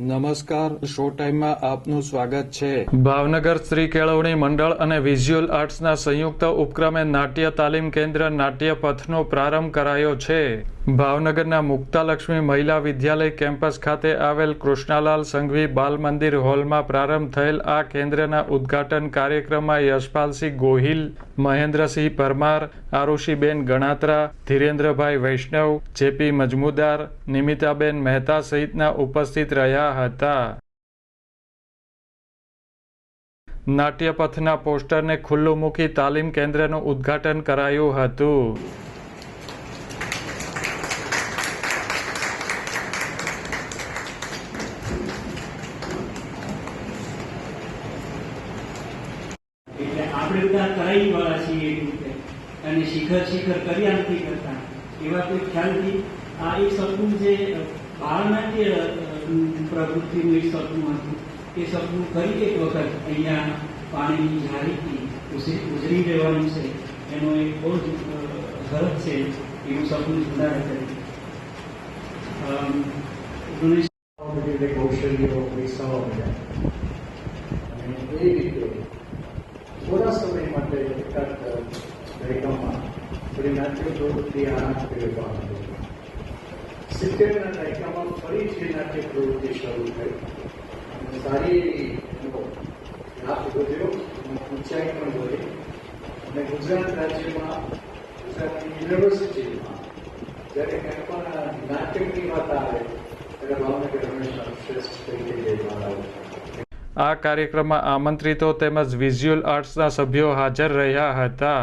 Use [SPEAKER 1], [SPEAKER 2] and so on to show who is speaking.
[SPEAKER 1] નમસ્કાર, શો ટાઈમમાં આપનું સ્વાગત છે.
[SPEAKER 2] ભાવનગર સ્ત્રી કેળવણી મંડળ અને વિઝ્યુઅલ આર્ટ્સના સંયુક્ત ઉપક્રમે નાટ્ય તાલીમ કેન્દ્ર નાટ્ય પથનો પ્રારંભ કરાયો છે. ભાવનગરના મુક્તાલક્ષ્મી મહિલા વિદ્યાલય કેમ્પસ ખાતે આવેલ કૃષ્ણાલાલ સંઘવી બાલ મંદિર હોલમાં પ્રારંભ થયેલ આ કેન્દ્રના ઉદ્ઘાટન કાર્યક્રમમાં યશપાલસિંહ ગોહિલ, મહેન્દ્રસિંહ પરમાર, આરુષિબેન ગણાત્રા, ધીરેન્દ્રભાઈ વૈષ્ણવ, જેપી મજમુદાર, નિમિતાબેન મહેતા સહિતના ઉપસ્થિત રહ્યા. હતા. નાટ્યપથના પોસ્ટરને ખુલ્લું મૂકી તાલીમ કેન્દ્રનું ઉદ્ઘાટન કરાયું હતું.
[SPEAKER 3] આપણે બધા કરાઈ વાળા છીએ અને શિખર શિખર કર્યા નથી કરતા. એવા કોઈ ખ્યાલથી આ એક સપનું જે અ, પ્રવૃત્તિનું એક સપનું હતું એ સપનું ફરી એક વખત અહીંયા પાણીની ઝારીથી ઉછરી ઉજળી રહેવાનું છે એનો એક બહુ જ અ, સરસ છે એવું સપનું જોડાયા કરે અમ, ઓગણીસ
[SPEAKER 4] વિવિધ કૌશલ્યો વિકસાવવા મળ્યા અને એ રીતે થોડા સમય માટે એકાદ દાયકામાં થોડી નાટ્ય પ્રવૃત્તિ આના કરવામાં આવી સિત્તેરના દાયકામાં ફરીથી નાટ્ય પ્રવૃત્તિ શરૂ થઈ. સારી એવી લાભ વધ્યો અને ઊંચાઈ પણ વધી. અને ગુજરાત રાજ્યમાં, ગુજરાતની યુનિવર્સિટીમાં જ્યારે કંઈ પણ નાટકની વાત આવે, ત્યારે ભાવનગર હંમેશા શ્રેષ્ઠ તરીકે લેવામાં આવે
[SPEAKER 2] આ કાર્યક્રમમાં આમંત્રિતો તેમજ વિઝ્યુઅલ આર્ટ્સના સભ્યો હાજર રહ્યા હતા.